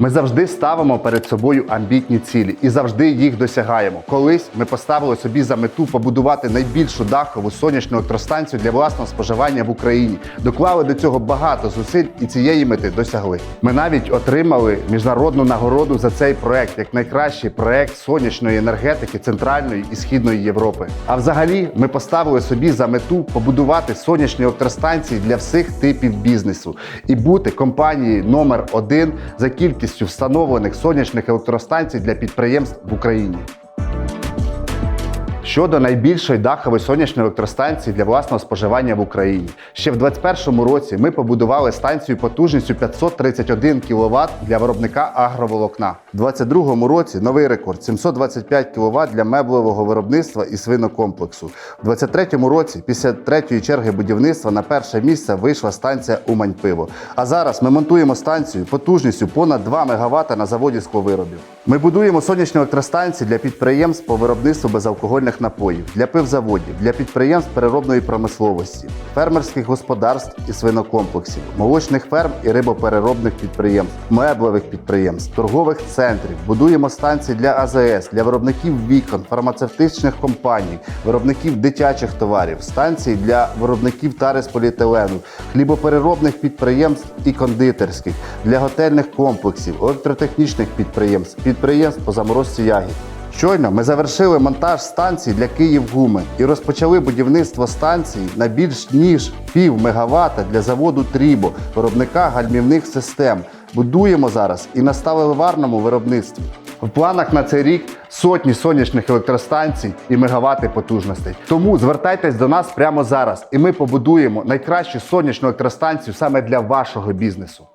Ми завжди ставимо перед собою амбітні цілі і завжди їх досягаємо. Колись ми поставили собі за мету побудувати найбільшу дахову сонячну електростанцію для власного споживання в Україні. Доклали до цього багато зусиль і цієї мети досягли. Ми навіть отримали міжнародну нагороду за цей проект як найкращий проект сонячної енергетики Центральної і Східної Європи. А взагалі, ми поставили собі за мету побудувати сонячні електростанції для всіх типів бізнесу і бути компанією номер один за кількістю встановлених сонячних електростанцій для підприємств в Україні. Щодо найбільшої дахової сонячної електростанції для власного споживання в Україні, ще в 2021 році ми побудували станцію потужністю 531 кВт для виробника агроволокна. У 2022 році новий рекорд 725 кВт для меблевого виробництва і свинокомплексу. У 2023 році, після третьої черги будівництва, на перше місце вийшла станція Умань-Пиво. А зараз ми монтуємо станцію потужністю понад 2 МВт на заводі скловиробів. Ми будуємо сонячні електростанції для підприємств по виробництву безалкогольних напоїв, для пивзаводів, для підприємств переробної промисловості, фермерських господарств і свинокомплексів, молочних ферм і рибопереробних підприємств, меблевих підприємств, торгових центрів. Будуємо станції для АЗС, для виробників вікон, фармацевтичних компаній, виробників дитячих товарів, станції для виробників тари з поліетилену, хлібопереробних підприємств і кондитерських, для готельних комплексів, електротехнічних підприємств, підприємств по заморозці ягід. Щойно ми завершили монтаж станції для Київгуми і розпочали будівництво станції на більш ніж пів мегавата для заводу Трібо, виробника гальмівних систем. Будуємо зараз і на сталеварному виробництві. В планах на цей рік сотні сонячних електростанцій і мегавати потужностей. Тому звертайтесь до нас прямо зараз, і ми побудуємо найкращу сонячну електростанцію саме для вашого бізнесу.